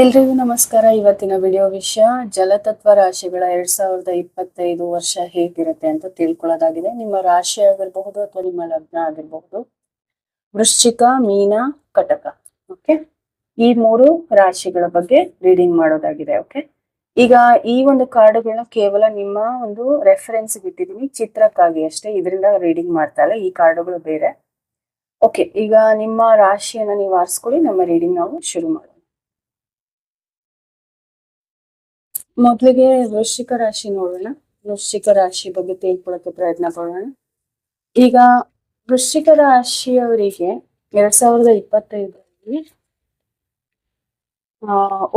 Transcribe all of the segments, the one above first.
ಎಲ್ರಿಗೂ ನಮಸ್ಕಾರ. ಇವತ್ತಿನ ವಿಡಿಯೋ ವಿಷಯ ಜಲತತ್ವ ರಾಶಿಗಳ ಎರಡ್ ಸಾವಿರದ ಇಪ್ಪತ್ತೈದು ವರ್ಷ ಹೇಗಿರುತ್ತೆ ಅಂತ ತಿಳ್ಕೊಳ್ಳೋದಾಗಿದೆ. ನಿಮ್ಮ ರಾಶಿ ಆಗಿರಬಹುದು ಅಥವಾ ನಿಮ್ಮ ಲಗ್ನ ಆಗಿರಬಹುದು. ವೃಶ್ಚಿಕ, ಮೀನ, ಕಟಕ. ಓಕೆ ಈ ಮೂರು ರಾಶಿಗಳ ಬಗ್ಗೆ ರೀಡಿಂಗ್ ಮಾಡೋದಾಗಿದೆ. ಓಕೆ ಈಗ ಈ ಒಂದು ಕಾರ್ಡುಗಳನ್ನ ಕೇವಲ ನಿಮ್ಮ ಒಂದು ರೆಫರೆನ್ಸ್ ಇಟ್ಟಿದ್ದೀನಿ. ಚಿತ್ರಕ್ಕಾಗಿ ಅಷ್ಟೇ. ಇದರಿಂದ ರೀಡಿಂಗ್ ಮಾಡ್ತಾ ಇಲ್ಲ. ಈ ಕಾರ್ಡುಗಳು ಬೇರೆ. ಓಕೆ ಈಗ ನಿಮ್ಮ ರಾಶಿಯನ್ನ ನೀವು ಆರಿಸ್ಕೊಳ್ಳಿ. ನಮ್ಮ ರೀಡಿಂಗ್ ನಾವು ಶುರು ಮಾಡೋಣ. ಮೊದಲಿಗೆ ವೃಶ್ಚಿಕ ರಾಶಿ ನೋಡೋಣ. ವೃಶ್ಚಿಕ ರಾಶಿ ಬಗ್ಗೆ ತಿಳ್ಕೊಳಕ್ಕೆ ಪ್ರಯತ್ನ ಪಡೋಣ ಈಗ ವೃಶ್ಚಿಕ ರಾಶಿಯವರಿಗೆ ಎರಡ್ ಸಾವಿರದ ಇಪ್ಪತ್ತೈದರಲ್ಲಿ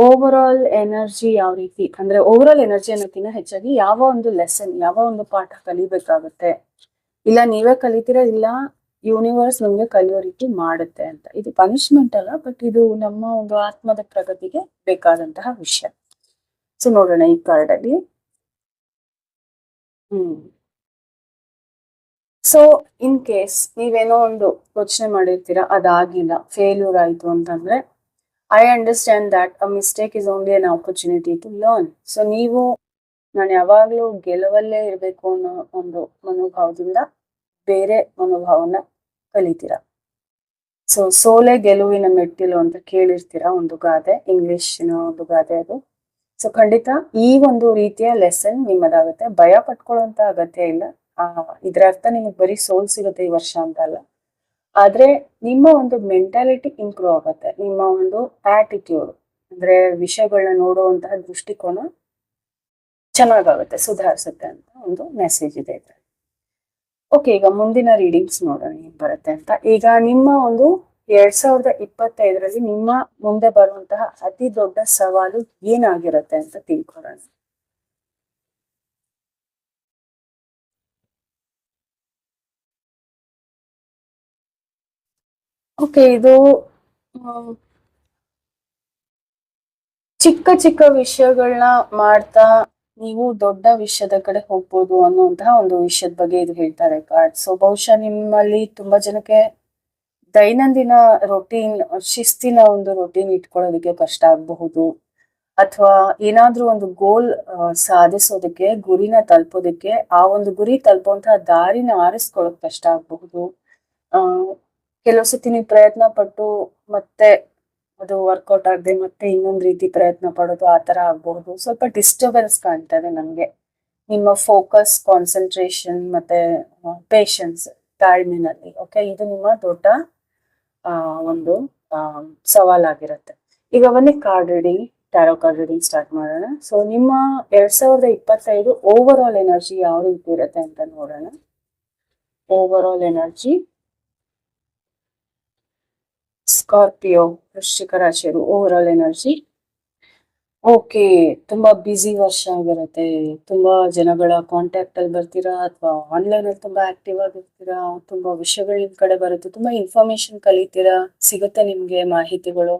ಓವರ್ ಆಲ್ ಎನರ್ಜಿ ಯಾವ ರೀತಿ, ಅಂದ್ರೆ ಓವರ್ ಆಲ್ ಎನರ್ಜಿ ಅನ್ನೋಕ್ಕಿಂತ ಹೆಚ್ಚಾಗಿ ಯಾವ ಒಂದು ಲೆಸನ್ ಯಾವ ಒಂದು ಪಾಠ ಕಲಿಬೇಕಾಗುತ್ತೆ. ಇಲ್ಲ ನೀವೇ ಕಲಿತೀರಾ, ಇಲ್ಲ ಯೂನಿವರ್ಸ್ ನಮ್ಗೆ ಕಲಿಯೋ ರೀತಿ ಮಾಡುತ್ತೆ ಅಂತ. ಇದು ಪನಿಷ್ಮೆಂಟ್ ಅಲ್ಲ ಬಟ್ ಇದು ನಮ್ಮ ಒಂದು ಆತ್ಮದ ಪ್ರಗತಿಗೆ ಬೇಕಾದಂತಹ ವಿಷಯ. ಸೊ ನೋಡೋಣ ಈ ಕಾರ್ಡಲ್ಲಿ ಹ್ಮ್. ಸೊ ಇನ್ ಕೇಸ್ ನೀವೇನೋ ಒಂದು ಯೋಚನೆ ಮಾಡಿರ್ತೀರ, ಅದಾಗಿಲ್ಲ ಫೇಲ್ಯೂರ್ ಆಯ್ತು ಅಂತಂದ್ರೆ I understand that a mistake is only an opportunity to learn so ನೀವು, ನಾನು ಯಾವಾಗ್ಲೂ ಗೆಲುವಲ್ಲೇ ಇರಬೇಕು ಅನ್ನೋ ಒಂದು ಮನೋಭಾವದಿಂದ ಬೇರೆ ಮನೋಭಾವನ ಕಲಿತೀರಾ? ಸೊ ಸೋಲೆ ಗೆಲುವಿನ ಮೆಟ್ಟಿಲು ಅಂತ ಕೇಳಿರ್ತೀರಾ? ಒಂದು ಗಾದೆ ಇಂಗ್ಲಿಷಿನ ಒಂದು ಗಾದೆ ಅದು. ಸೊ ಖಂಡಿತ ಈ ಒಂದು ರೀತಿಯ ಲೆಸನ್ ನಿಮ್ಮದಾಗುತ್ತೆ. ಭಯ ಪಟ್ಕೊಳ್ಳುವಂತ ಅಗತ್ಯ ಇಲ್ಲ. ಇದ್ರ ಅರ್ಥ ನಿಮಗೆ ಬರೀ ಸೋಲ್ ಸಿಗುತ್ತೆ ಈ ವರ್ಷ ಅಂತ ಅಲ್ಲ. ಆದ್ರೆ ನಿಮ್ಮ ಒಂದು ಮೆಂಟಾಲಿಟಿ ಇಂಪ್ರೂವ್ ಆಗುತ್ತೆ. ನಿಮ್ಮ ಒಂದು ಆಟಿಟ್ಯೂಡ್ ಅಂದ್ರೆ ವಿಷಯಗಳನ್ನ ನೋಡುವಂತಹ ದೃಷ್ಟಿಕೋನ ಚೆನ್ನಾಗಾಗುತ್ತೆ, ಸುಧಾರಿಸುತ್ತೆ ಅಂತ ಒಂದು ಮೆಸೇಜ್ ಇದೆ ಓಕೆ ಈಗ ಮುಂದಿನ ರೀಡಿಂಗ್ಸ್ ನೋಡೋಣ, ಏನ್ ಬರುತ್ತೆ ಅಂತ. ಈಗ ನಿಮ್ಮ ಒಂದು ಎರಡ್ ಸಾವಿರದ ಇಪ್ಪತ್ತೈದರಲ್ಲಿ ನಿಮ್ಮ ಮುಂದೆ ಬರುವಂತಹ ಅತಿ ದೊಡ್ಡ ಸವಾಲು ಏನಾಗಿರುತ್ತೆ ಅಂತ ತಿಳ್ಕೊಳ್ಳೋಣ. ಓಕೆ ಇದು ಚಿಕ್ಕ ಚಿಕ್ಕ ವಿಷಯಗಳನ್ನ ಮಾಡ್ತಾ ನೀವು ದೊಡ್ಡ ವಿಷಯದ ಕಡೆ ಹೋಗ್ಬೋದು ಅನ್ನುವಂತಹ ಒಂದು ವಿಷಯದ ಬಗ್ಗೆ ಇದು ಹೇಳ್ತಾರೆ ಕಾರ್ಡ್. ಸೊ ಬಹುಶಃ ನಿಮ್ಮಲ್ಲಿ ತುಂಬಾ ಜನಕ್ಕೆ ದೈನಂದಿನ ರೊಟೀನ್ ಶಿಸ್ತಿನ ಒಂದು ರೊಟೀನ್ ಇಟ್ಕೊಳ್ಳೋದಕ್ಕೆ ಕಷ್ಟ ಆಗಬಹುದು. ಅಥವಾ ಏನಾದ್ರೂ ಒಂದು ಗೋಲ್ ಸಾಧಿಸೋದಕ್ಕೆ, ಗುರಿನ ತಲುಪೋದಕ್ಕೆ, ಆ ಒಂದು ಗುರಿ ತಲುಪುವಂತಹ ದಾರಿನ ಆರಿಸ್ಕೊಳ್ಳೋಕ್ ಕಷ್ಟ ಆಗಬಹುದು. ಆ, ಕೆಲವು ಸತಿ ನೀವು ಪ್ರಯತ್ನ ಪಟ್ಟು ಮತ್ತೆ ಅದು ವರ್ಕೌಟ್ ಆಗದೆ ಮತ್ತೆ ಇನ್ನೊಂದು ರೀತಿ ಪ್ರಯತ್ನ ಪಡೋದು ಆ ತರ ಆಗಬಹುದು. ಸ್ವಲ್ಪ ಡಿಸ್ಟರ್ಬೆನ್ಸ್ ಕಾಣ್ತಾ ನಮಗೆ. ನಿಮ್ಮ ಫೋಕಸ್ ಕಾನ್ಸಂಟ್ರೇಷನ್ ಮತ್ತೆ ಪೇಶನ್ಸ್ ತಾಳ್ಮೆನಲ್ಲಿ ಓಕೆ ಇದು ನಿಮ್ಮ ದೊಡ್ಡ ಒಂದು ಸವಾಲಾಗಿರುತ್ತೆ. ಈಗ ಬನ್ನಿ card reading tarot card reading start ಮಾಡೋಣ. ಸೊ ನಿಮ್ಮ ಎರಡ್ ಸಾವಿರದ ಇಪ್ಪತ್ತೈದು ಓವರ್ ಆಲ್ ಎನರ್ಜಿ ಯಾವ ರೀತಿ ಇರುತ್ತೆ ಅಂತ ನೋಡೋಣ. ಓವರ್ ಆಲ್ ಎನರ್ಜಿ ಸ್ಕಾರ್ಪಿಯೋ ವೃಶ್ಚಿಕ ರಾಶಿಯರು ಓವರ್ ಆಲ್ ಎನರ್ಜಿ ಓಕೆ, ತುಂಬಾ ಬ್ಯುಸಿ ವರ್ಷ ಆಗಿರುತ್ತೆ. ತುಂಬಾ ಜನಗಳ ಕಾಂಟ್ಯಾಕ್ಟ್ ಅಲ್ಲಿ ಬರ್ತೀರಾ ಅಥವಾ ಆನ್ಲೈನ್ ಅಲ್ಲಿ ತುಂಬಾ ಆಕ್ಟಿವ್ ಆಗಿರ್ತೀರಾ ತುಂಬಾ ವಿಷಯಗಳು ನಿಮ್ ಕಡೆ ಬರುತ್ತೆ. ತುಂಬಾ ಇನ್ಫಾರ್ಮೇಶನ್ ಕಲಿತೀರಾ? ಸಿಗುತ್ತೆ ನಿಮ್ಗೆ ಮಾಹಿತಿಗಳು?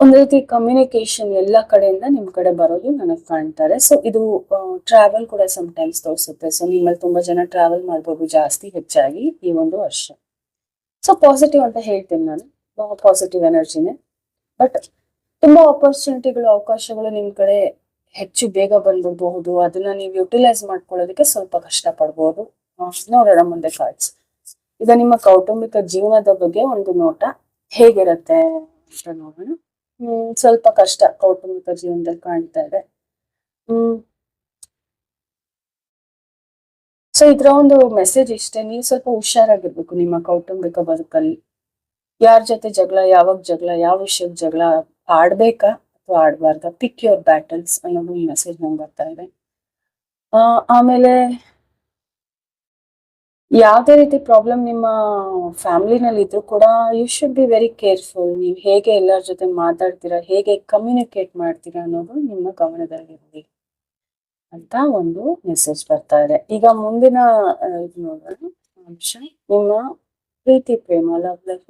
ಒಂದ್ ರೀತಿ ಕಮ್ಯುನಿಕೇಶನ್ ಎಲ್ಲ ಕಡೆಯಿಂದ ನಿಮ್ ಕಡೆ ಬರೋದು ನನಗೆ ಕಾಣ್ತಾರೆ. ಸೊ ಇದು ಟ್ರಾವೆಲ್ ಕೂಡ ಟೈಮ್ಸ್ ತೋರಿಸುತ್ತೆ. ಸೊ ನಿಮ್ಮಲ್ಲಿ ತುಂಬಾ ಜನ ಟ್ರಾವೆಲ್ ಮಾಡ್ಬೋದು ಜಾಸ್ತಿ ಹೆಚ್ಚಾಗಿ ಈ ಒಂದು ವರ್ಷ. ಸೊ ಪಾಸಿಟಿವ್ ಅಂತ ಹೇಳ್ತೀನಿ ನಾನು. ಪಾಸಿಟಿವ್ ಎನರ್ಜಿನೇ ಬಟ್ ತುಂಬಾ ಆಪರ್ಚುನಿಟಿಗಳು ಅವಕಾಶಗಳು ನಿಮ್ ಕಡೆ ಹೆಚ್ಚು ಬೇಗ ಬಂದ್ಬಿಡ್ಬಹುದು ಅದನ್ನ ನೀವು ಯುಟಿಲೈಸ್ ಮಾಡ್ಕೊಳ್ಳೋದಕ್ಕೆ ಸ್ವಲ್ಪ ಕಷ್ಟ ಪಡ್ಬಹುದು ನೋಡೋಣ ಮುಂದೆ ಕಾರ್ಡ್ಸ್ ಈಗ ನಿಮ್ಮ ಕೌಟುಂಬಿಕ ಜೀವನದ ಬಗ್ಗೆ ಒಂದು ನೋಟ ಹೇಗಿರುತ್ತೆ ಅಂತ ನೋಡೋಣ. ಹ್ಮ್, ಸ್ವಲ್ಪ ಕಷ್ಟ ಕೌಟುಂಬಿಕ ಜೀವನದಲ್ಲಿ ಕಾಣ್ತಾ ಇದೆ. ಹ್ಮ್. ಸೊ ಇದ್ರ ಒಂದು ಮೆಸೇಜ್ ಇಷ್ಟೇ. ನೀವು ಸ್ವಲ್ಪ ಹುಷಾರಾಗಿರ್ಬೇಕು ನಿಮ್ಮ ಕೌಟುಂಬಿಕ ಬದುಕಲ್ಲಿ. ಯಾರ ಜೊತೆ ಜಗಳ, ಯಾವಾಗ ಜಗಳ, ಯಾವ ವಿಷಯಕ್ಕೆ ಜಗಳ ಆಡ್ಬೇಕಾ ಅಥವಾ ಆಡ್ಬಾರ್ದ? ಪಿಕ್ ಯೋರ್ ಬ್ಯಾಟಲ್ಸ್ ಅನ್ನೋದು ಮೆಸೇಜ್ ನಂಗೆ ಬರ್ತಾ ಇದೆ. ಆಮೇಲೆ ಯಾವುದೇ ರೀತಿ ಪ್ರಾಬ್ಲಮ್ ನಿಮ್ಮ ಫ್ಯಾಮಿಲಿನಲ್ಲಿ ಇದ್ರೂ ಕೂಡ you should be very careful ನೀವು ಹೇಗೆ ಎಲ್ಲರ ಜೊತೆ ಮಾತಾಡ್ತೀರಾ, ಹೇಗೆ ಕಮ್ಯುನಿಕೇಟ್ ಮಾಡ್ತೀರಾ ಅನ್ನೋದು ನಿಮ್ಮ ಗಮನದಲ್ಲಿರಲಿ ಅಂತ ಒಂದು ಮೆಸೇಜ್ ಬರ್ತಾ ಇದೆ. ಈಗ ಮುಂದಿನ ನೋಡೋಣ. ಅಂಶ, ನಿಮ್ಮ ಪ್ರೀತಿ, ಪ್ರೇಮ ಲವ್ ಲೈಫ್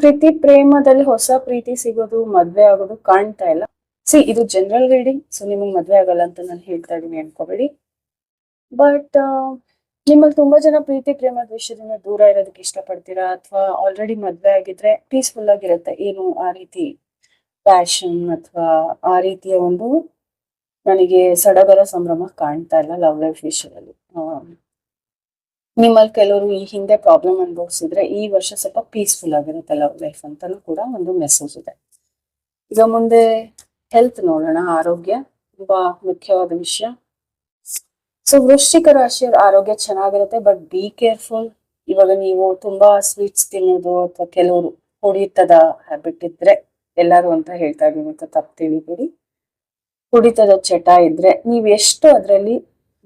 ಪ್ರೀತಿ ಪ್ರೇಮದಲ್ಲಿ ಹೊಸ ಪ್ರೀತಿ ಸಿಗೋದು, ಮದ್ವೆ ಆಗೋದು ಕಾಣ್ತಾ ಇಲ್ಲ. ಸಿ ಇದು ಜನರಲ್ ರೀಡಿಂಗ್ ಸೊ ನಿಮಗೆ ಮದ್ವೆ ಆಗಲ್ಲ ಅಂತ ನಾನು ಹೇಳ್ತಾ ಇದ್ದೀನಿ ಅನ್ಕೋಬೇಡಿ. ಬಟ್ ನಿಮ್ಮಲ್ಲಿ ತುಂಬಾ ಜನ ಪ್ರೀತಿ ಪ್ರೇಮದ ವಿಷಯದಿಂದ ದೂರ ಇರೋದಕ್ಕೆ ಇಷ್ಟಪಡ್ತೀರಾ? ಅಥವಾ ಆಲ್ರೆಡಿ ಮದ್ವೆ ಆಗಿದ್ರೆ ಪೀಸ್ಫುಲ್ ಆಗಿರುತ್ತೆ ಏನು ಆ ರೀತಿ ಪ್ಯಾಷನ್ ಅಥವಾ ಆ ರೀತಿಯ ಒಂದು ನನಗೆ ಸಡಗರ ಸಂಭ್ರಮ ಕಾಣ್ತಾ ಇಲ್ಲ ಲವ್ ಲೈಫ್ ವಿಷಯದಲ್ಲಿ. ನಿಮ್ಮಲ್ಲಿ ಕೆಲವರು ಈ ಹಿಂದೆ ಪ್ರಾಬ್ಲಮ್ ಅನುಭವಿಸಿದ್ರೆ ಈ ವರ್ಷ ಸ್ವಲ್ಪ ಪೀಸ್ಫುಲ್ ಆಗಿರುತ್ತೆ ಲೈಫ್ ಅಂತಾನು ಕೂಡ ಒಂದು ಮೆಸೇಜ್ ಇದೆ. ಈಗ ಮುಂದೆ ಹೆಲ್ತ್ ನೋಡೋಣ, ಆರೋಗ್ಯ ತುಂಬಾ ಮುಖ್ಯವಾದ ವಿಷಯ. ಸೊ ವೃಶ್ಚಿಕ ರಾಶಿಯ ಆರೋಗ್ಯ ಚೆನ್ನಾಗಿರುತ್ತೆ ಬಟ್ ಬಿ ಕೇರ್ಫುಲ್ ಇವಾಗ ನೀವು ತುಂಬಾ ಸ್ವೀಟ್ಸ್ ತಿನ್ನೋದು ಅಥವಾ ಕೆಲವರು ಕುಡಿತದ ಹ್ಯಾಬಿಟ್ ಇದ್ರೆ, ಎಲ್ಲರೂ ಅಂತ ಹೇಳ್ತಾ ಇದೀನಿ ಅಂತ ತಪ್ಪು ತಿಳಿಬೇಡಿ ಕುಡಿತದ ಚಟ ಇದ್ರೆ, ನೀವು ಎಷ್ಟು ಅದರಲ್ಲಿ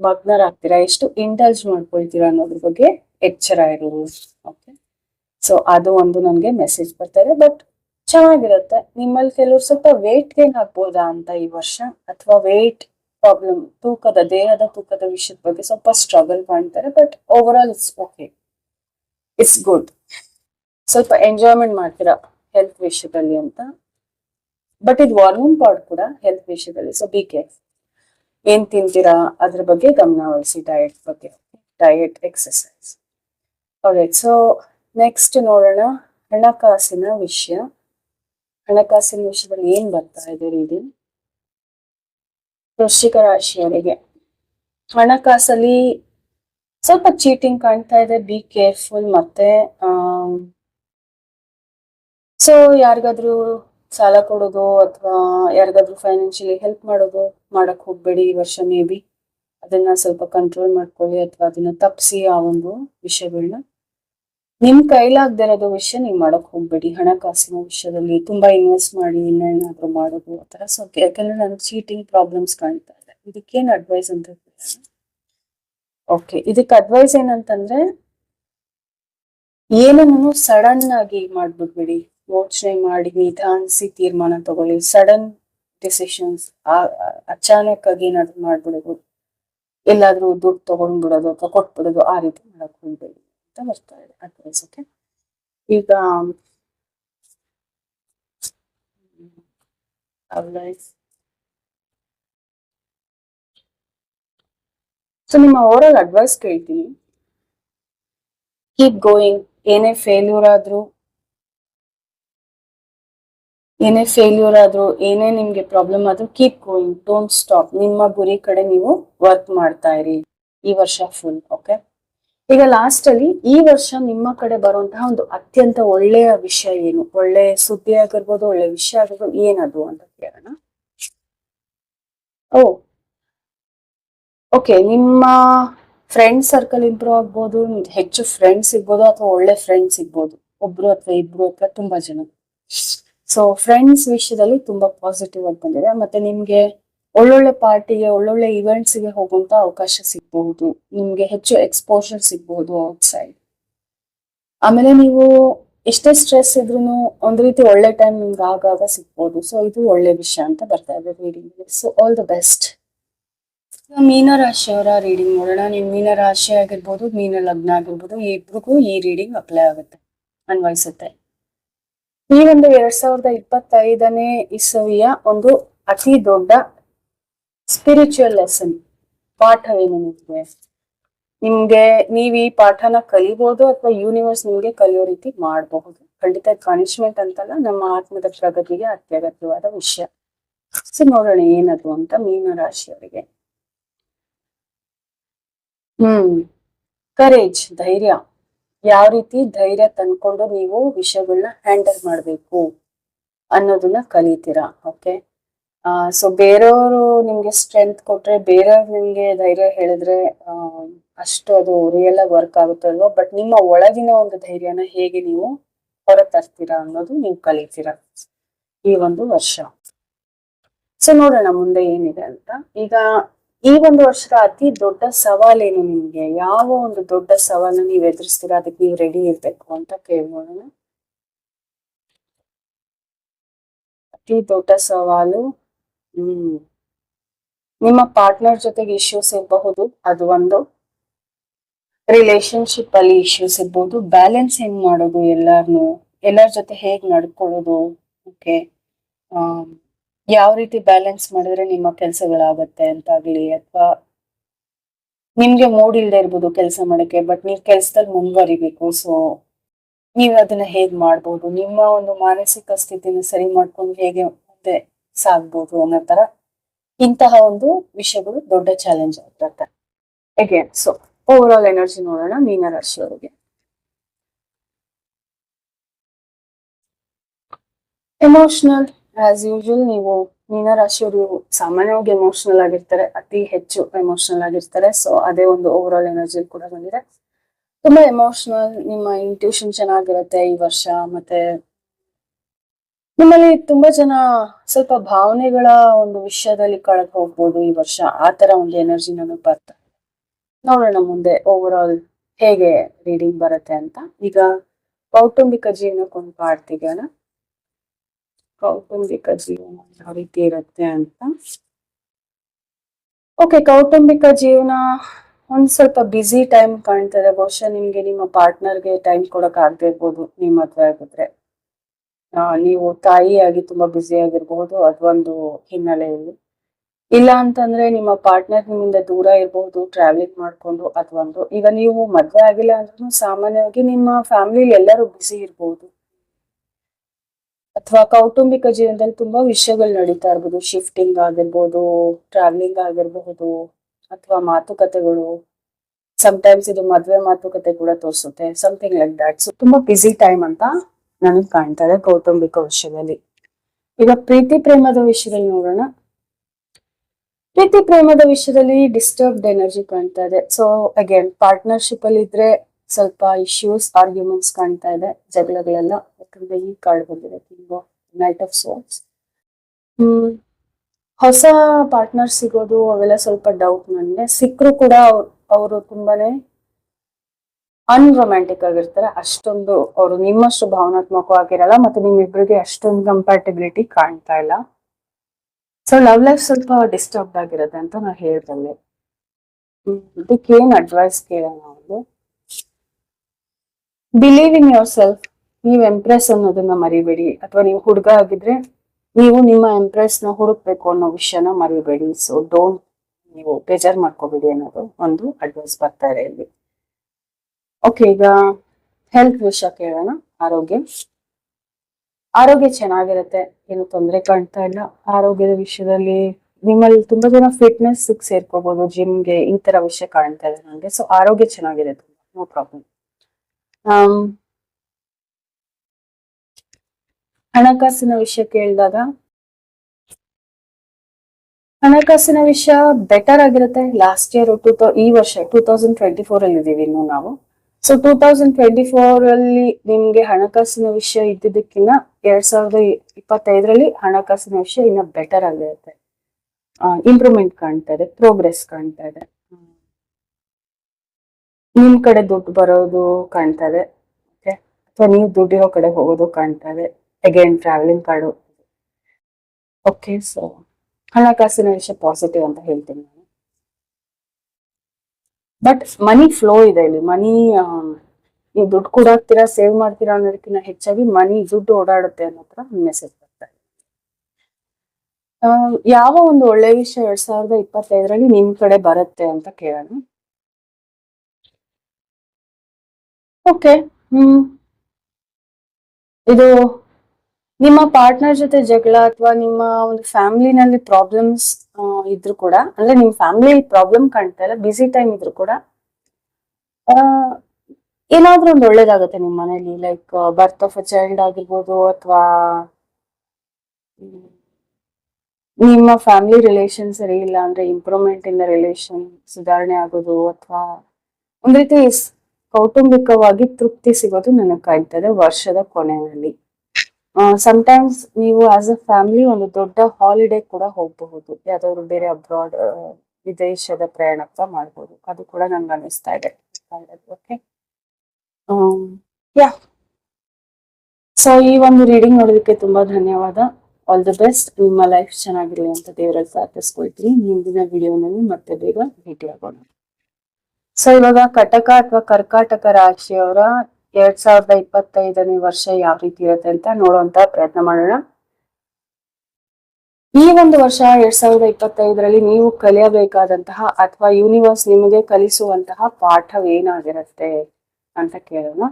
ಮಗ್ನರಾಗ್ತೀರಾ? ಎಷ್ಟು ಇಂಡಲ್ಜ್ ಮಾಡ್ಕೊಳ್ತೀರಾ ಅನ್ನೋದ್ರ ಬಗ್ಗೆ ಎಚ್ಚರ ಇರೋದು ಓಕೆ ಸೊ ಅದು ಒಂದು ನನಗೆ ಮೆಸೇಜ್ ಬರ್ತಾರೆ ಬಟ್ ಚೆನ್ನಾಗಿರುತ್ತೆ. ನಿಮ್ಮಲ್ಲಿ ಕೆಲವರು ಸ್ವಲ್ಪ ವೇಟ್ ಗೇನ್ ಆಗ್ಬೋದಾ ಅಂತ ಈ ವರ್ಷ? ಅಥವಾ ವೇಟ್ ಪ್ರಾಬ್ಲಮ್ ತೂಕದ, ದೇಹದ ತೂಕದ ವಿಷಯದ ಬಗ್ಗೆ ಸ್ವಲ್ಪ ಸ್ಟ್ರಗಲ್ ಮಾಡ್ತಾರೆ but overall it's okay it's good ಸ್ವಲ್ಪ ಎಂಜಾಯ್ಮೆಂಟ್ ಮಾಡ್ತೀರಾ ಹೆಲ್ತ್ ವಿಷಯದಲ್ಲಿ ಅಂತ? ಬಟ್ ಇದು ವಾರ್ಮಿಂಗ್ ಪಾರ್ಟ್ ಕೂಡ ಹೆಲ್ತ್ ವಿಷಯದಲ್ಲಿ. ಸೊ ಬಿ ಕೇರ್ ಏನ್ ತಿಂತೀರಾ? ಅದ್ರ ಬಗ್ಗೆ ಗಮನ ವಹಿಸಿ ಡಯಟ್ ಬಗ್ಗೆ. Diet exercise right so next ನೋಡೋಣ ಹಣಕಾಸಿನ ವಿಷಯ. ಹಣಕಾಸಿನ ವಿಷಯದಲ್ಲಿ ಏನ್ ಬರ್ತಾ ಇದೆ ರೀತಿ? ವೃಶ್ಚಿಕ ರಾಶಿಯವರಿಗೆ. ಹಣಕಾಸಲ್ಲಿ ಸ್ವಲ್ಪ ಚೀಟಿಂಗ್ ಕಾಣ್ತಾ ಇದೆ ಬಿ ಕೇರ್ಫುಲ್ ಮತ್ತೆ ಸೊ ಯಾರಿಗಾದ್ರೂ ಸಾಲ ಕೊಡೋದು ಅಥವಾ ಯಾರಿಗಾದ್ರೂ ಫೈನಾನ್ಷಿಯಲಿ ಹೆಲ್ಪ್ ಮಾಡೋದು ಮಾಡಕ್ ಹೋಗ್ಬೇಡಿ ಈ ವರ್ಷ ಮೇ ಬಿ. ಅದನ್ನ ಸ್ವಲ್ಪ ಕಂಟ್ರೋಲ್ ಮಾಡ್ಕೊಳ್ಳಿ ಅಥವಾ ಅದನ್ನ ತಪ್ಪಿಸಿ ಆ ಒಂದು ವಿಷಯಗಳನ್ನ ನಿಮ್ ಕೈಲಾಗ್ದಿರೋದು ವಿಷಯ ನೀವು ಮಾಡಕ್ ಹೋಗ್ಬೇಡಿ. ಹಣಕಾಸಿನ ವಿಷಯದಲ್ಲಿ ತುಂಬಾ ಇನ್ವೆಸ್ಟ್ ಮಾಡಿ ಇನ್ನೇನಾದ್ರೂ ಮಾಡೋದು ಆ ತರ ಸೊ, ಯಾಕಂದ್ರೆ ನನಗೆ ಚೀಟಿಂಗ್ ಪ್ರಾಬ್ಲಮ್ಸ್ ಕಾಣ್ತಾ ಇದೆ. ಇದಕ್ಕೇನು ಅಡ್ವೈಸ್ ಅಂತ ಓಕೆ ಇದಕ್ಕೆ ಅಡ್ವೈಸ್ ಏನಂತಂದ್ರೆ, ಏನನ್ನು ಸಡನ್ ಆಗಿ ಮಾಡ್ಬಿಡ್ಬೇಡಿ. ಯೋಚನೆ ಮಾಡಿ, ನಿಧಾನಿಸಿ ತೀರ್ಮಾನ ತಗೊಳ್ಳಿ. ಸಡನ್ ಡಿಸಿಷನ್ಸ್ ಅಚಾನಕ್ ಆಗಿ ಏನಾದ್ರು ಮಾಡ್ಬಿಡೋದು, ಎಲ್ಲಾದ್ರೂ ದುಡ್ಡು ತಗೊಂಡ್ಬಿಡೋದು ಅಥವಾ ಕೊಟ್ಬಿಡೋದು ಆ ರೀತಿ ಮಾಡಕ್ ಹೋಗ್ಬೇಡಿ ಅಂತ ಬರ್ತಾ ಇದೆ. ಅಡ್ವೈಸ್ ಓಕೆ ಈಗ ಅಡ್ವೈಸ್ ಸೊ ನಿಮ್ಮ ಓವರ್ ಅಡ್ವೈಸ್ ಕೇಳ್ತೀನಿ. ಕೀಪ್ ಗೋಯಿಂಗ್ ಏನೇ ಫೇಲ್ಯೂರ್ ಆದ್ರೂ ಏನೇ ಫೇಲ್ಯೂರ್ ಆದ್ರೂ, ಏನೇ ನಿಮ್ಗೆ ಪ್ರಾಬ್ಲಮ್ ಆದ್ರೂ ಕೀಪ್ ಗೋಯಿಂಗ್ ಡೋಂಟ್ ಸ್ಟಾಪ್ ನಿಮ್ಮ ಗುರಿ ಕಡೆ ನೀವು ವರ್ಕ್ ಮಾಡ್ತಾ ಇರಿ. ಈ ವರ್ಷ ಫುಲ್ ಓಕೆ ಈಗ ಲಾಸ್ಟ್ ಅಲ್ಲಿ ಈ ವರ್ಷ ನಿಮ್ಮ ಕಡೆ ಬರುವಂತಹ ಒಂದು ಅತ್ಯಂತ ಒಳ್ಳೆಯ ವಿಷಯ ಏನು? ಒಳ್ಳೆ ಸುದ್ದಿ ಆಗಿರ್ಬೋದು, ಒಳ್ಳೆ ವಿಷಯ ಆಗಿರ್ಬೋದು ಏನದು ಅಂತ ಕೇಳೋಣ. ಓ ಓಕೆ ನಿಮ್ಮ ಫ್ರೆಂಡ್ ಸರ್ಕಲ್ ಇಂಪ್ರೂವ್ ಆಗ್ಬೋದು, ಹೆಚ್ಚು ಫ್ರೆಂಡ್ಸ್ ಸಿಗ್ಬೋದು, ಅಥವಾ ಒಳ್ಳೆ ಫ್ರೆಂಡ್ಸ್ ಸಿಗ್ಬೋದು? ಒಬ್ರು ಅಥವಾ ಇಬ್ರು, ಅಥವಾ ತುಂಬಾ ಜನ? ಸೊ ಫ್ರೆಂಡ್ಸ್ ವಿಷಯದಲ್ಲಿ ತುಂಬಾ ಪಾಸಿಟಿವ್ ಆಗಿ ಬಂದಿದೆ. ಮತ್ತೆ ನಿಮ್ಗೆ ಒಳ್ಳೊಳ್ಳೆ ಪಾರ್ಟಿಗೆ ಒಳ್ಳೊಳ್ಳೆ ಇವೆಂಟ್ಸ್ಗೆ ಹೋಗುವಂತ ಅವಕಾಶ ಸಿಗಬಹುದು. ನಿಮ್ಗೆ ಹೆಚ್ಚು ಎಕ್ಸ್ಪೋಷರ್ ಸಿಗಬಹುದು ಔಟ್ಸೈಡ್ ಆಮೇಲೆ ನೀವು ಎಷ್ಟೇ ಸ್ಟ್ರೆಸ್ ಇದ್ರೂ ಒಂದ್ ರೀತಿ ಒಳ್ಳೆ ಟೈಮ್ ನಿಮ್ಗೆ ಆಗಾಗ ಸಿಗ್ಬೋದು ಸೊ ಇದು ಒಳ್ಳೆ ವಿಷಯ ಅಂತ ಬರ್ತಾ ಇದೆ reading so all the best ಮೀನ ರಾಶಿಯವರ ರೀಡಿಂಗ್ ನೋಡೋಣ. ನೀವು ಮೀನ ರಾಶಿ ಆಗಿರ್ಬೋದು ಮೀನ ಲಗ್ನ ಆಗಿರ್ಬೋದು ಇಬ್ರಿಗೂ ಈ ರೀಡಿಂಗ್ ಅಪ್ಲೈ ಆಗುತ್ತೆ. ಅನ್ವಯಿಸುತ್ತೆ. ಈ ಒಂದು ಎರಡ್ ಸಾವಿರದ ಇಪ್ಪತ್ತೈದನೇ ಇಸವಿಯ ಒಂದು ಅತಿ ದೊಡ್ಡ ಸ್ಪಿರಿಚುವಲ್ ಲೆಸನ್ ಪಾಠವೇನು ನಿಮ್ಗೆ? ನಿಮ್ಗೆ ನೀವ್ ಈ ಪಾಠನ ಕಲಿಬಹುದು ಅಥವಾ ಯೂನಿವರ್ಸ್ ನಿಮ್ಗೆ ಕಲಿಯೋ ರೀತಿ ಮಾಡಬಹುದು. ಖಂಡಿತ ಪನಿಷ್ಮೆಂಟ್ ಅಂತಲ್ಲ ನಮ್ಮ ಆತ್ಮದ ಪ್ರಗತಿಗೆ ಅತ್ಯಗತ್ಯವಾದ ವಿಷಯ. ಸೊ, ನೋಡೋಣ ಏನದು ಅಂತ ಮೀನ ರಾಶಿಯವರಿಗೆ ಹ್ಮ್ ಕರೇಜ್ ಧೈರ್ಯ. ಯಾವ ರೀತಿ ಧೈರ್ಯ ತಂದ್ಕೊಂಡು ನೀವು ವಿಷಯಗಳನ್ನ ಹ್ಯಾಂಡಲ್ ಮಾಡಬೇಕು ಅನ್ನೋದನ್ನ ಕಲಿತೀರಾ? ಓಕೆ ಸೊ ಬೇರೆಯವರು ನಿಮ್ಗೆ ಸ್ಟ್ರೆಂತ್ ಕೊಟ್ರೆ ಬೇರೆಯವ್ರು ನಿಮ್ಗೆ ಧೈರ್ಯ ಹೇಳಿದ್ರೆ ಅಷ್ಟು ಅದು ರಿಯಲ್ ಆಗಿ ವರ್ಕ್ ಆಗುತ್ತೆ ಬಟ್ ನಿಮ್ಮ ಒಳಗಿನ ಒಂದು ಧೈರ್ಯನ ಹೇಗೆ ನೀವು ಹೊರ ತರ್ತೀರಾ ಅನ್ನೋದು ನೀವು ಕಲಿತೀರಾ ಈ ಒಂದು ವರ್ಷ. ಸೊ ನೋಡೋಣ ಮುಂದೆ ಏನಿದೆ ಅಂತ. ಈಗ ಈ ಒಂದು ವರ್ಷದ ಅತಿ ದೊಡ್ಡ ಸವಾಲೇನು ನಿಮ್ಗೆ? ಯಾವ ಒಂದು ದೊಡ್ಡ ಸವಾಲನ್ನ ನೀವು ಎದುರಿಸ್ತೀರಾ? ಅದಕ್ಕೆ ನೀವು ರೆಡಿ ಇರ್ಬೇಕು ಅಂತ ಕೇಳ್ಬೋಣ ಅತಿ ದೊಡ್ಡ ಸವಾಲು, ಹ್ಮ್. ನಿಮ್ಮ ಪಾರ್ಟ್ನರ್ ಜೊತೆಗೆ ಇಶ್ಯೂಸ್ ಇರಬಹುದು, ಅದು ಒಂದು. ರಿಲೇಶನ್ಶಿಪ್ ಅಲ್ಲಿ ಇಶ್ಯೂಸ್ ಇರ್ಬೋದು ಬ್ಯಾಲೆನ್ಸ್ ಹೆಂಗ್ ಮಾಡೋದು ಎಲ್ಲಾರ್ನು? ಎಲ್ಲರ ಜೊತೆ ಹೇಗ್ ನಡ್ಕೊಳ್ಳೋದು? ಓಕೆ ಯಾವ ರೀತಿ ಬ್ಯಾಲೆನ್ಸ್ ಮಾಡಿದ್ರೆ ನಿಮ್ಮ ಕೆಲಸಗಳಾಗತ್ತೆ ಅಂತಾಗ್ಲಿ ಅಥವಾ ನಿಮ್ಗೆ ಮೂಡ್ ಇಲ್ದೇ ಇರ್ಬೋದು ಕೆಲಸ ಮಾಡಕ್ಕೆ ಬಟ್ ನೀವು ಕೆಲಸದಲ್ಲಿ ಮುಂದುವರಿಬೇಕು ಸೊ ನೀವು ಅದನ್ನ ಹೇಗ್ ಮಾಡ್ಬೋದು? ನಿಮ್ಮ ಒಂದು ಮಾನಸಿಕ ಸ್ಥಿತಿನ ಸರಿ ಮಾಡ್ಕೊಂಡು ಹೇಗೆ ಮುಂದೆ ಸಾಗ್ಬೋದು ಅನ್ನೋ ತರ ಇಂತಹ ಒಂದು ವಿಷಯಗಳು ದೊಡ್ಡ ಚಾಲೆಂಜ್ ಆಗಿರುತ್ತೆ again so over all energy ನೋಡೋಣ, ಮೀನ ರಾಶಿಯವರಿಗೆ ಎಮೋಷನಲ್ ಆಸ್ ಯೂಶುವಲ್ ನೀವು ಮೀನ ರಾಶಿಯವರು ಸಾಮಾನ್ಯವಾಗಿ ಎಮೋಷನಲ್ ಆಗಿರ್ತಾರೆ, ಅತಿ ಹೆಚ್ಚು ಎಮೋಷನಲ್ ಆಗಿರ್ತಾರೆ. ಸೊ ಅದೇ ಒಂದು ಓವರ್ ಆಲ್ ಎನರ್ಜಿ ಕೂಡ ಬಂದಿದೆ. ತುಂಬಾ ಎಮೋಷನಲ್ ನಿಮ್ಮ ಇಂಟ್ಯೂಷನ್ ಚೆನ್ನಾಗಿರುತ್ತೆ ಈ ವರ್ಷ. ಮತ್ತೆ ನಿಮ್ಮಲ್ಲಿ ತುಂಬಾ ಜನ ಸ್ವಲ್ಪ ಭಾವನೆಗಳ ಒಂದು ವಿಷಯದಲ್ಲಿ ಕಳೆದು ಹೋಗ್ಬೋದು ಈ ವರ್ಷ. ಆ ತರ ಒಂದು ಎನರ್ಜಿ ನಾನು ಬರ್ತಾ ನೋಡೋಣ ಮುಂದೆ ಓವರ್ ಆಲ್ ಹೇಗೆ ರೀಡಿಂಗ್ ಬರುತ್ತೆ ಅಂತ. ಈಗ ಕೌಟುಂಬಿಕ ಜೀವನಕ್ಕೊಂದು ಪಾಡ್ತಿದ್ಯಾನ ಕೌಟುಂಬಿಕ ಜೀವನ ಯಾವ ರೀತಿ ಇರುತ್ತೆ ಅಂತ. ಓಕೆ ಕೌಟುಂಬಿಕ ಜೀವನ ಒಂದ್ ಸ್ವಲ್ಪ ಬ್ಯುಸಿ ಟೈಮ್ ಕಾಣ್ತದೆ. ಬಹುಶಃ ನಿಮ್ಗೆ ನಿಮ್ಮ ಪಾರ್ಟ್ನರ್ಗೆ ಟೈಮ್ ಕೊಡಕ್ ಆಗದೆ ಇರ್ಬೋದು ನಿಮ್ ಮದ್ವೆ ಆಗಿದ್ರೆ. ನೀವು ತಾಯಿಯಾಗಿ ತುಂಬಾ ಬ್ಯುಸಿ ಆಗಿರ್ಬಹುದು ಅದೊಂದು ಹಿನ್ನೆಲೆಯಲ್ಲಿ. ಇಲ್ಲ ಅಂತಂದ್ರೆ ನಿಮ್ಮ ಪಾರ್ಟ್ನರ್ ನಿಮ್ಮಿಂದ ದೂರ ಇರಬಹುದು ಟ್ರಾವೆಲಿಂಗ್ ಮಾಡ್ಕೊಂಡು ಅದೊಂದು. ಈಗ ನೀವು ಮದ್ವೆ ಆಗಿಲ್ಲ ಅಂದ್ರೂ ಸಾಮಾನ್ಯವಾಗಿ ನಿಮ್ಮ ಫ್ಯಾಮಿಲಿ ಎಲ್ಲರೂ ಬ್ಯುಸಿ ಇರ್ಬೋದು. ಅಥವಾ ಕೌಟುಂಬಿಕ ಜೀವನದಲ್ಲಿ ತುಂಬಾ ವಿಷಯಗಳು ನಡೀತಾ ಇರ್ಬೋದು. ಶಿಫ್ಟಿಂಗ್ ಆಗಿರ್ಬೋದು ಟ್ರಾವೆಲಿಂಗ್ ಆಗಿರಬಹುದು ಅಥವಾ ಮಾತುಕತೆಗಳು. ಟೈಮ್ಸ್ ಇದು ಮದ್ವೆ ಮಾತುಕತೆ ಕೂಡ ತೋರಿಸುತ್ತೆ. ಸಮಥಿಂಗ್ ಲೈಕ್ ದಾಟ್ ಸೊ ತುಂಬಾ ಬಿಸಿ ಟೈಮ್ ಅಂತ ನನಗೆ ಕಾಣ್ತಾ ಇದೆ ಕೌಟುಂಬಿಕ ವಿಷಯದಲ್ಲಿ. ಈಗ ಪ್ರೀತಿ ಪ್ರೇಮದ ವಿಷಯದಲ್ಲಿ ನೋಡೋಣ. ಪ್ರೀತಿ ಪ್ರೇಮದ ವಿಷಯದಲ್ಲಿ ಡಿಸ್ಟರ್ಬ್ಡ್ ಎನರ್ಜಿ ಕಾಣ್ತಾ ಇದೆ. ಸೊ ಅಗೇನ್ ಪಾರ್ಟ್ನರ್ಶಿಪ್ ಅಲ್ಲಿ ಇದ್ರೆ ಸ್ವಲ್ಪ ಇಶ್ಯೂಸ್ ಆರ್ಗ್ಯುಮೆಂಟ್ಸ್ ಕಾಣ್ತಾ ಇದೆ, ಜಗಳಗಳೆಲ್ಲ ಯಾಕಂದ್ರೆ ಈ ಕಾರ್ಡ್ ಬಂದಿದೆ king knight of swords hmm, ಹೊಸ ಪಾರ್ಟ್ನರ್ ಸಿಗೋದು, ಅವೆಲ್ಲ ಸ್ವಲ್ಪ ಡೌಟ್ ನನಗೆ. ಸಿಕ್ಕರು ಕೂಡ ಅವರು ತುಂಬಾನೇ ಅನ್ರೊಮ್ಯಾಂಟಿಕ್ ಆಗಿರ್ತಾರೆ. ಅಷ್ಟೊಂದು ಅವರು ನಿಮ್ಮಷ್ಟು ಭಾವನಾತ್ಮಕವಾಗಿರಲ್ಲ, ಮತ್ತೆ ನಿಮ್ಮಿಬ್ರಿಗೆ ಅಷ್ಟೊಂದು ಕಂಪ್ಯಾಟಿಬಿಲಿಟಿ ಕಾಣ್ತಾ ಇಲ್ಲ. ಸೊ ಲವ್ ಲೈಫ್ ಸ್ವಲ್ಪ ಡಿಸ್ಟರ್ಬ್ಡ್ ಆಗಿರುತ್ತೆ ಅಂತ ನಾವು ಹೇಳ್ದಂಗೆ. ಇದಕ್ಕೆ ಏನ್ ಅಡ್ವೈಸ್ ಕೇಳೋಣ? ಬಿಲೀವ್ ಇನ್ ಯೋರ್ ಸೆಲ್ಫ್ ನೀವು ಎಂಪ್ರೆಸ್ ಅನ್ನೋದನ್ನ ಮರಿಬೇಡಿ. ಅಥವಾ ನೀವು ಹುಡುಗ ಆಗಿದ್ರೆ ನೀವು ನಿಮ್ಮ ಎಂಪ್ರೆಸ್ನ ಹುಡುಕ್ಬೇಕು ಅನ್ನೋ ವಿಷಯನ ಮರಿಬೇಡಿ. ಸೊ ಡೋಂಟ್ ನೀವು ಬೇಜಾರ್ ಮಾಡ್ಕೋಬೇಡಿ ಅನ್ನೋದು ಒಂದು ಅಡ್ವೈಸ್ ಬರ್ತಾ ಇದೆ ಇಲ್ಲಿ. ಓಕೆ ಈಗ ಹೆಲ್ತ್ ವಿಷಯ ಕೇಳೋಣ. ಆರೋಗ್ಯ. ಆರೋಗ್ಯ ಚೆನ್ನಾಗಿರುತ್ತೆ. ಏನು ತೊಂದರೆ ಕಾಣ್ತಾ ಇಲ್ಲ. ಆರೋಗ್ಯದ ವಿಷಯದಲ್ಲಿ ನಿಮ್ಮಲ್ಲಿ ತುಂಬಾ ಜನ ಫಿಟ್ನೆಸ್ ಸೇರ್ಕೋಬಹುದು ಜಿಮ್ಗೆ ಈ ತರ ವಿಷಯ ಕಾಣ್ತಾ ಇದೆ ನನಗೆ ಸೊ ಆರೋಗ್ಯ ಚೆನ್ನಾಗಿದೆ ನೋ ಪ್ರಾಬ್ಲಮ್ ಹಣಕಾಸಿನ ವಿಷಯ ಕೇಳಿದಾಗ, ಹಣಕಾಸಿನ ವಿಷಯ ಬೆಟರ್ ಆಗಿರುತ್ತೆ. ಲಾಸ್ಟ್ ಇಯರ್ ಟೂ ಈ ವರ್ಷ ಟೂ ತೌಸಂಡ್ ಟ್ವೆಂಟಿ ಫೋರ್ ಅಲ್ಲಿ ಇದೀವಿ ಇನ್ನು ನಾವು. So two thousand twenty four ಅಲ್ಲಿ ನಿಮ್ಗೆ ಹಣಕಾಸಿನ ವಿಷಯ ಇದ್ದಿದ್ದಕ್ಕಿಂತ ಎರಡ್ ಸಾವಿರದ ಇಪ್ಪತ್ತೈದರಲ್ಲಿ ಹಣಕಾಸಿನ ವಿಷಯ ಇನ್ನ ಬೆಟರ್ ಆಗಿರುತ್ತೆ. ಇಂಪ್ರೂವ್ಮೆಂಟ್ ಕಾಣ್ತಾ ಇದೆ ಪ್ರೋಗ್ರೆಸ್ ಕಾಣ್ತಾ ಇದೆ. ನಿಮ್ ಕಡೆ ದುಡ್ಡು ಬರೋದು ಕಾಣ್ತಾ ಇದೆ ಓಕೆ ಅಥವಾ ನೀವು ದುಡ್ಡಿರೋ ಕಡೆ ಹೋಗೋದು ಕಾಣ್ತಾ ಇದೆ again travelling card okay so ಹಣಕಾಸಿನ ವಿಷಯ ಪಾಸಿಟಿವ್ ಅಂತ ಹೇಳ್ತೀನಿ ನಾನು. ಬಟ್ ಮನಿ ಫ್ಲೋ ಇದೆ ಇಲ್ಲಿ. ಮನಿ ನೀವು ದುಡ್ಡು ಕೊಡಾಕ್ತೀರಾ ಸೇವ್ ಮಾಡ್ತೀರಾ ಅನ್ನೋದಕ್ಕಿಂತ ಹೆಚ್ಚಾಗಿ ಮನಿ ದುಡ್ಡು ಓಡಾಡುತ್ತೆ ಅನ್ನೋ ತರ ಮೆಸೇಜ್ ಬರ್ತಾ ಇದೆ. ಯಾವ ಒಂದು ಒಳ್ಳೆ ವಿಷಯ ಎರಡ್ ಸಾವಿರದ ಇಪ್ಪತ್ತೈದರಲ್ಲಿ ನಿಮ್ ಕಡೆ ಬರುತ್ತೆ ಅಂತ ಕೇಳೋಣ. Okay, hmm. ಇದು ನಿಮ್ಮ ಪಾರ್ಟ್ನರ್ ಜೊತೆ ಜಗಳ ಅಥವಾ ನಿಮ್ಮ ಒಂದು ಫ್ಯಾಮಿಲಿನಲ್ಲಿ ಪ್ರಾಬ್ಲಮ್ಸ್ ಇದ್ರು ಕೂಡ, ಅಂದ್ರೆ ನಿಮ್ ಫ್ಯಾಮಿಲಿ ಪ್ರಾಬ್ಲಮ್ ಕಾಣ್ತಾ ಇಲ್ಲ ಬಿಸಿ ಟೈಮ್ ಇದ್ರು ಕೂಡ ಏನಾದ್ರೂ ಒಂದು ಒಳ್ಳೇದಾಗುತ್ತೆ ನಿಮ್ ಮನೇಲಿ like birth of a child ಆಗಿರ್ಬೋದು ಅಥವಾ ನಿಮ್ಮ ಫ್ಯಾಮಿಲಿ ರಿಲೇಷನ್ ಸರಿ ಇಲ್ಲ ಅಂದ್ರೆ ಇಂಪ್ರೂವ್ಮೆಂಟ್ ಇನ್ ರಿಲೇಷನ್ ಸುಧಾರಣೆ ಆಗೋದು ಅಥವಾ ಒಂದ್ ರೀತಿ ಕೌಟುಂಬಿಕವಾಗಿ ತೃಪ್ತಿ ಸಿಗೋದು ನನಗೆ ಕಾಯ್ತದೆ ವರ್ಷದ ಕೊನೆಯಲ್ಲಿ. ಸಮಟೈಮ್ಸ್ ನೀವು ಆಸ್ ಅ ಫ್ಯಾಮಿಲಿ ಒಂದು ದೊಡ್ಡ ಹಾಲಿಡೇ ಕೂಡ ಹೋಗಬಹುದು. ಯಾವ್ದಾದ್ರು ಬೇರೆ ಅಬ್ರಾಡ್ ವಿದೇಶದ ಪ್ರಯಾಣಕ್ಕ ಮಾಡ್ಬೋದು. ಅದು ಕೂಡ ನಂಗೆ ಅನಿಸ್ತಾ ಇದೆ. ಓಕೆ ಯಾ ಸೊ ಈ ಒಂದು ರೀಡಿಂಗ್ ನೋಡೋದಕ್ಕೆ ತುಂಬಾ ಧನ್ಯವಾದ. ಆಲ್ ದಿ ಬೆಸ್ಟ್ ನಿಮ್ಮ ಲೈಫ್ ಚೆನ್ನಾಗಿರಲಿ ಅಂತ ದೇವರಲ್ಲಿ ಪ್ರಾರ್ಥಿಸ್ಕೊಳ್ತೀನಿ. ಮುಂದಿನ ವಿಡಿಯೋನಲ್ಲಿ ಮತ್ತೆ ಬೇಗ ಭೇಟಿಯಾಗೋಣ. ಸೊ ಇವಾಗ ಕಟಕ ಅಥವಾ ಕರ್ಕಾಟಕ ರಾಶಿಯವರ ಎರಡ್ ಸಾವಿರದ ಇಪ್ಪತ್ತೈದನೇ ವರ್ಷ ಯಾವ ರೀತಿ ಇರುತ್ತೆ ಅಂತ ನೋಡುವಂತ ಪ್ರಯತ್ನ ಮಾಡೋಣ. ಈ ಒಂದು ವರ್ಷ ಎರಡ್ ಸಾವಿರದ ಇಪ್ಪತ್ತೈದರಲ್ಲಿ ನೀವು ಕಲಿಯಬೇಕಾದಂತಹ ಅಥವಾ ಯೂನಿವರ್ಸ್ ನಿಮಗೆ ಕಲಿಸುವಂತಹ ಪಾಠವೇನಾಗಿರುತ್ತೆ ಅಂತ ಕೇಳೋಣ.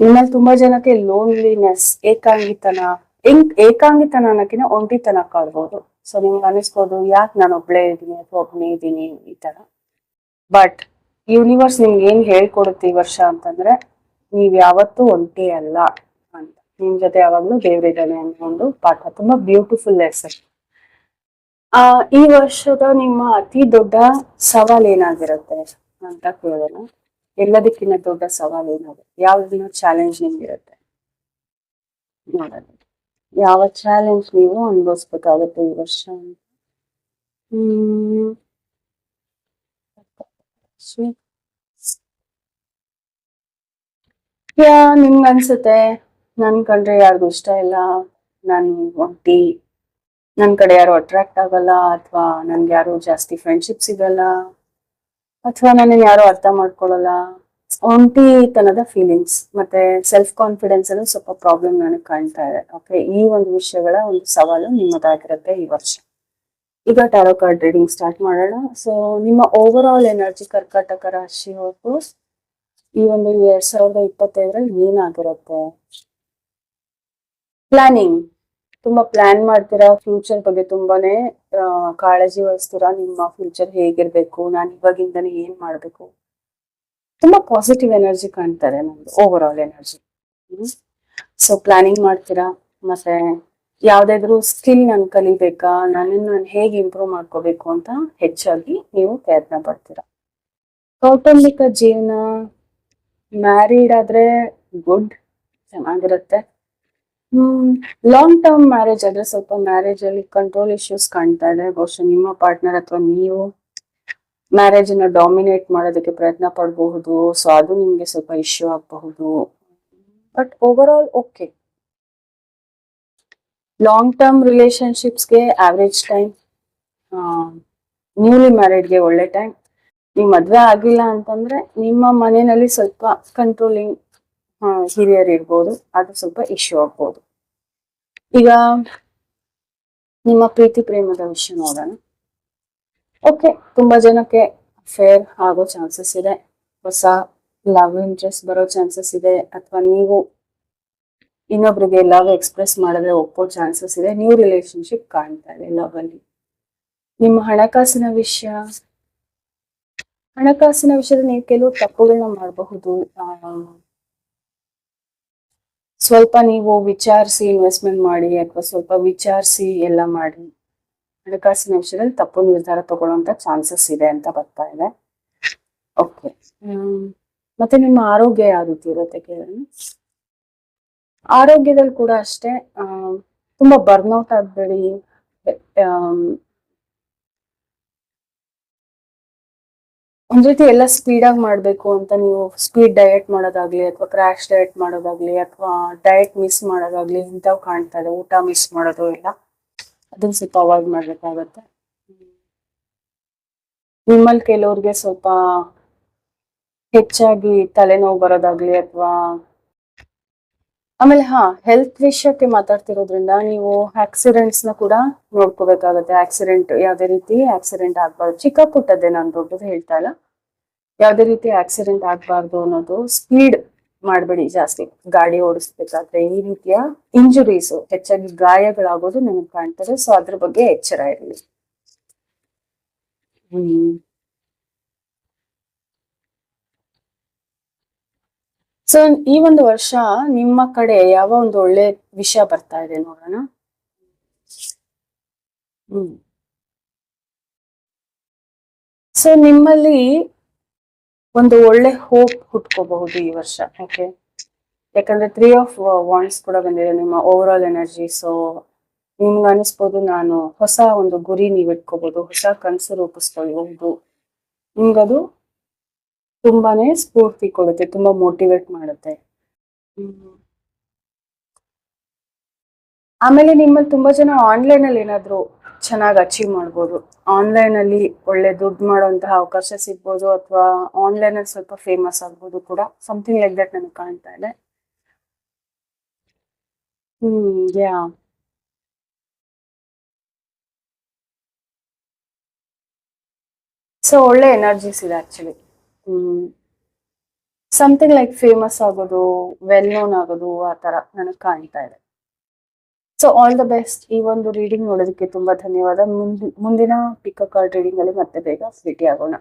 ನಿಮ್ಮಲ್ಲಿ ತುಂಬಾ ಜನಕ್ಕೆ ಲೋನ್ಲಿನೆಸ್ ಏಕಾಂಗಿತನ ಏಕ್- ಏಕಾಂಗಿತನ ಅನ್ನೋಕ್ಕಿಂತ ಒಂಟಿತನ ಕಾಡ್ಬೋದು ಸೊ ನಿಮ್ಗೆ ಅನಿಸ್ಬೋದು, ಯಾಕೆ ನಾನು ಒಬ್ಳೇ ಇದ್ದೀನಿ ಅಥವಾ ಒಬ್ಬನೇ ಇದ್ದೀನಿ ಈ ತರ? ಬಟ್ ಯೂನಿವರ್ಸ್ ನಿಮ್ಗೆ ಏನ್ ಹೇಳ್ಕೊಡುತ್ತೆ ಈ ವರ್ಷ ಅಂತಂದ್ರೆ, ನೀವ್ ಯಾವತ್ತೂ ಒಂಟಿ ಅಲ್ಲ ಅಂತ. ನಿಮ್ ಜೊತೆ ಯಾವಾಗ್ಲೂ ದೇವ್ರಿದ್ದಾನೆ ಅನ್ನೋ ಒಂದು ಪಾಠ. ತುಂಬಾ ಬ್ಯೂಟಿಫುಲ್ ಲೆಸನ್ ಆ, ಈ ವರ್ಷದ ನಿಮ್ಮ ಅತಿ ದೊಡ್ಡ ಸವಾಲ್ ಏನಾಗಿರುತ್ತೆ ಅಂತ ಕೇಳೋಣ. ಎಲ್ಲದಕ್ಕಿಂತ ದೊಡ್ಡ ಸವಾಲ್ ಏನಾಗುತ್ತೆ? ಯಾವ್ದನ್ನ ಚಾಲೆಂಜ್ ನಿಮ್ಗಿರುತ್ತೆ? ನೋಡೋಣ. ಯಾವ ಚಾಲೆಂಜ್ ನೀವು ಅನುಭವಿಸ್ಬೇಕಾಗತ್ತೆ ಈ ವರ್ಷ ಯಾ ನಿಮ್ಗ್ ಅನ್ಸುತ್ತೆ, ನನ್ ಕಂಡ್ರೆ ಯಾರಿಗೂ ಇಷ್ಟ ಇಲ್ಲ, ನನ್ ಒಂಟಿ ನನ್ ಕಡೆ ಯಾರು ಅಟ್ರಾಕ್ಟ್ ಆಗಲ್ಲ, ಅಥವಾ ನನ್ಗೆ ಯಾರು ಜಾಸ್ತಿ ಫ್ರೆಂಡ್ಶಿಪ್ ಸಿಗಲ್ಲ ಅಥವಾ ನನ್ನ ಯಾರು ಅರ್ಥ ಮಾಡ್ಕೊಳ್ಳಲ್ಲ. ಒಂಟಿತನದ ಫೀಲಿಂಗ್ಸ್ ಮತ್ತೆ ಸೆಲ್ಫ್ ಕಾನ್ಫಿಡೆನ್ಸ್ ಅಲ್ಲೂ ಸ್ವಲ್ಪ ಪ್ರಾಬ್ಲಮ್ ನನಗೆ ಕಾಣ್ತಾ ಇದೆ. ಓಕೆ ಈ ಒಂದು ವಿಷಯಗಳ ಒಂದು ಸವಾಲು ನಿಮ್ಮದಾಗಿರುತ್ತೆ ಈ ವರ್ಷ. ಈಗ ಟ್ಯಾರೋ ಕಾರ್ಡ್ ರೀಡಿಂಗ್ ಸ್ಟಾರ್ಟ್ ಮಾಡೋಣ. ಸೊ ನಿಮ್ಮ ಓವರ್ ಆಲ್ ಎನರ್ಜಿ ಕರ್ಕಾಟಕ ರಾಶಿ ಹೊರತು ಈ ಒಂದು ಎರಡ್ ಸಾವಿರದ ಇಪ್ಪತ್ತೈದರಲ್ಲಿ ಏನಾಗಿರುತ್ತೆ? ಪ್ಲಾನಿಂಗ್ ತುಂಬಾ ಪ್ಲಾನ್ ಮಾಡ್ತೀರಾ? ಫ್ಯೂಚರ್ ಬಗ್ಗೆ ತುಂಬಾನೇ ಕಾಳಜಿ ವಹಿಸ್ತೀರಾ? ನಿಮ್ಮ ಫ್ಯೂಚರ್ ಹೇಗಿರ್ಬೇಕು? ನಾನು ಇವಾಗಿಂದನೇ ಏನ್ ಮಾಡ್ಬೇಕು? ತುಂಬಾ ಪಾಸಿಟಿವ್ ಎನರ್ಜಿ ಕಾಣ್ತಾರೆ ನಮ್ದು over all energy so planning ಮಾಡ್ತೀರಾ? ಮತ್ತೆ ಯಾವ್ದಾದ್ರು ಸ್ಕಿಲ್ ನಾನು ಕಲಿಬೇಕಾ? ನನ್ನನ್ನು ನಾನು ಹೇಗೆ ಇಂಪ್ರೂವ್ ಮಾಡ್ಕೋಬೇಕು ಅಂತ ಹೆಚ್ಚಾಗಿ ನೀವು ಪ್ರಯತ್ನ ಪಡ್ತೀರಾ. ಕೌಟುಂಬಿಕ ಜೀವನ ಮ್ಯಾರಿಡ್ ಆದ್ರೆ ಗುಡ್ ಚೆನ್ನಾಗಿರುತ್ತೆ. ಹ್ಮ್ ಲಾಂಗ್ ಟರ್ಮ್ ಮ್ಯಾರೇಜ್ ಆದ್ರೆ ಸ್ವಲ್ಪ ಮ್ಯಾರೇಜ್ ಅಲ್ಲಿ ಕಂಟ್ರೋಲ್ ಇಶ್ಯೂಸ್ ಕಾಣ್ತಾ ಇದೆ. ಬಹುಶಃ ನಿಮ್ಮ ಪಾರ್ಟ್ನರ್ ಅಥವಾ ನೀವು ಮ್ಯಾರೇಜ್ ಅನ್ನ ಡಾಮಿನೇಟ್ ಮಾಡೋದಕ್ಕೆ ಪ್ರಯತ್ನ ಪಡಬಹುದು. ಸೊ ಅದು ನಿಮ್ಗೆ ಸ್ವಲ್ಪ ಇಶ್ಯೂ ಆಗಬಹುದು. But over all okay long term ರಿಲೇಶನ್ಶಿಪ್ಸ್ಗೆ average time newly ಮ್ಯಾರಿಡ್ಗೆ ಒಳ್ಳೆ ಟೈಮ್ ನೀವು ಮದ್ವೆ ಆಗಿಲ್ಲ ಅಂತಂದ್ರೆ ನಿಮ್ಮ ಮನೆಯಲ್ಲಿ ಸ್ವಲ್ಪ ಕಂಟ್ರೋಲಿಂಗ್ ಹಿರಿಯರ್ ಇರ್ಬೋದು. ಅದು ಸ್ವಲ್ಪ ಇಶ್ಯೂ ಆಗ್ಬೋದು. ಈಗ ನಿಮ್ಮ ಪ್ರೀತಿ ಪ್ರೇಮದ ವಿಷಯ ನೋಡೋಣ. ಓಕೆ ತುಂಬಾ ಜನಕ್ಕೆ ಫೇರ್ ಆಗೋ ಚಾನ್ಸಸ್ ಇದೆ. ಹೊಸ ಲವ್ ಇಂಟ್ರೆಸ್ಟ್ ಬರೋ ಚಾನ್ಸಸ್ ಇದೆ. ಅಥವಾ ನೀವು ಇನ್ನೊಬ್ರಿಗೆ ಲವ್ ಎಕ್ಸ್ಪ್ರೆಸ್ ಮಾಡಿದ್ರೆ ಒಪ್ಪೋ ಚಾನ್ಸಸ್ ಇದೆ. ನ್ಯೂ ರಿಲೇಶನ್ಶಿಪ್ ಕಾಣ್ತಾ ಇದೆ ಲವ್ ಅಲ್ಲಿ. ನಿಮ್ಮ ಹಣಕಾಸಿನ ವಿಷಯ, ಹಣಕಾಸಿನ ವಿಷಯದಲ್ಲಿ ನೀವು ಕೆಲವು ತಪ್ಪುಗಳನ್ನ ಮಾಡಬಹುದು. ಸ್ವಲ್ಪ ನೀವು ವಿಚಾರಿಸಿ ಇನ್ವೆಸ್ಟ್ಮೆಂಟ್ ಮಾಡಿ ಅಥವಾ ಸ್ವಲ್ಪ ವಿಚಾರಿಸಿ ಎಲ್ಲ ಮಾಡಿ. ಹಣಕಾಸಿನ ವಿಷಯದಲ್ಲಿ ತಪ್ಪು ನಿರ್ಧಾರ ತಗೊಳ್ಳುವಂತ ಚಾನ್ಸಸ್ ಇದೆ ಅಂತ ಬರ್ತಾ ಇದೆ. ಓಕೆ. ಮತ್ತೆ ನಿಮ್ಮ ಆರೋಗ್ಯ ಯಾವ ರೀತಿ ಇರುತ್ತೆ ಕೇಳೋಣ. ಆರೋಗ್ಯದಲ್ಲಿ ಕೂಡ ಅಷ್ಟೇ ತುಂಬಾ ಬರ್ನ್ಔಟ್ ಆಗ್ಬೇಡಿ. ಒಂದ್ ರೀತಿ ಎಲ್ಲ ಸ್ಪೀಡ್ ಆಗಿ ಮಾಡ್ಬೇಕು ಅಂತ ನೀವು ಸ್ಪೀಡ್ ಡಯಟ್ ಮಾಡೋದಾಗ್ಲಿ ಅಥವಾ ಕ್ರಾಶ್ ಡಯಟ್ ಮಾಡೋದಾಗ್ಲಿ ಅಥವಾ ಡಯಟ್ ಮಿಸ್ ಮಾಡೋದಾಗ್ಲಿ ಇಂಥವು ಕಾಣ್ತಾ ಇದೆ. ಊಟ ಮಿಸ್ ಮಾಡೋದು ಎಲ್ಲ ಅದನ್ನ ಸ್ವಲ್ಪ ಅವಾಯ್ಡ್ ಮಾಡ್ಬೇಕಾಗತ್ತೆ. ನಿಮ್ಮಲ್ಲಿ ಕೆಲವ್ರಿಗೆ ಸ್ವಲ್ಪ ಹೆಚ್ಚಾಗಿ ತಲೆನೋವು ಬರೋದಾಗ್ಲಿ ಅಥವಾ ಆಮೇಲೆ ಹಾ ಹೆಲ್ತ್ ವಿಷಯಕ್ಕೆ ಮಾತಾಡ್ತಿರೋದ್ರಿಂದ ನೀವು ಆಕ್ಸಿಡೆಂಟ್ಸ್ನ ಕೂಡ ನೋಡ್ಕೋಬೇಕಾಗತ್ತೆ. ಆಕ್ಸಿಡೆಂಟ್ ಯಾವ್ದೇ ರೀತಿ ಆಕ್ಸಿಡೆಂಟ್ ಆಗ್ಬಾರ್ದು. ಚಿಕ್ಕ ಪುಟ್ಟದ್ದೇ ನಾನು ದೊಡ್ಡದು ಹೇಳ್ತಾ ಇಲ್ಲ. ಯಾವ್ದೇ ರೀತಿ ಆಕ್ಸಿಡೆಂಟ್ ಆಗ್ಬಾರ್ದು ಅನ್ನೋದು ಸ್ಪೀಡ್ ಮಾಡಬೇಡಿ ಜಾಸ್ತಿ. ಗಾಡಿ ಓಡಿಸ್ಬೇಕಾದ್ರೆ ಈ ರೀತಿಯ ಇಂಜುರೀಸ್ ಹೆಚ್ಚಾಗಿ ಗಾಯಗಳಾಗೋದು ನಿಮಗೆ ಕಾಣ್ತದೆ. ಸೊ ಅದ್ರ ಬಗ್ಗೆ ಎಚ್ಚರ ಇರಲಿ. ಹ್ಮ್. ಸೊ ಈ ಒಂದು ವರ್ಷ ನಿಮ್ಮ ಕಡೆ ಯಾವ ಒಂದು ಒಳ್ಳೆ ವಿಷಯ ಬರ್ತಾ ಇದೆ ನೋಡೋಣ? ಹ್ಮ್. ಸೊ ನಿಮ್ಮಲ್ಲಿ ಒಂದು ಒಳ್ಳೆ ಹೋಪ್ ಹುಟ್ಕೋಬಹುದು ಈ ವರ್ಷ ಓಕೆ ಯಾಕಂದ್ರೆ ತ್ರೀ ಆಫ್ ವಾಂಡ್ಸ್ ಕೂಡ ಬಂದಿದೆ ನಿಮ್ಮ ಓವರ್ ಆಲ್ ಎನರ್ಜಿ ಸೊ ನಿಮ್ಗೆ ಅನಿಸ್ಬೋದು ನಾನು ಹೊಸ ಒಂದು ಗುರಿ ನೀವು ಇಟ್ಕೋಬಹುದು, ಹೊಸ ಕನಸು ರೂಪಿಸ್ಕೊಳ್ಬಹುದು. ನಿಮ್ಗದು ತುಂಬಾನೇ ಸ್ಫೂರ್ತಿ ಕೊಡುತ್ತೆ, ತುಂಬಾ ಮೋಟಿವೇಟ್ ಮಾಡುತ್ತೆ. ಆಮೇಲೆ ನಿಮ್ಮಲ್ಲಿ ತುಂಬಾ ಜನ ಆನ್ಲೈನ್ ಅಲ್ಲಿ ಏನಾದ್ರು ಚೆನ್ನಾಗಿ ಅಚೀವ್ ಮಾಡ್ಬೋದು. ಆನ್ಲೈನ್ ಅಲ್ಲಿ ಒಳ್ಳೆ ದುಡ್ಡು ಮಾಡುವಂತಹ ಅವಕಾಶ ಸಿಗ್ಬೋದು ಅಥವಾ ಆನ್ಲೈನ್ ಅಲ್ಲಿ ಸ್ವಲ್ಪ ಫೇಮಸ್ ಆಗ್ಬೋದು ಕೂಡ. ಸಮಥಿಂಗ್ ಲೈಕ್ ದಟ್ ನನಗೆ ಕಾಣ್ತಾ ಇದೆ. ಹ್ಮ್ ಯಾ ಸೊ ಒಳ್ಳೆ ಎನರ್ಜೀಸ್ ಇದೆ actually hmm. Something like famous ಆಗೋದು ವೆಲ್ ನೋನ್ ಆಗೋದು ಆ ತರ ನನಗೆ ಕಾಣ್ತಾ ಇದೆ. ಸೊ ಆಲ್ ದ ಬೆಸ್ಟ್ ಈ ಒಂದು ರೀಡಿಂಗ್ ನೋಡೋದಕ್ಕೆ ತುಂಬಾ ಧನ್ಯವಾದ. ಮುಂದಿ- ಮುಂದಿನ ಪಿಕ್ ಕಾರ್ಡ್ ರೀಡಿಂಗ್ ಅಲ್ಲಿ ಮತ್ತೆ ಬೇಗ ಭೇಟಿ ಆಗೋಣ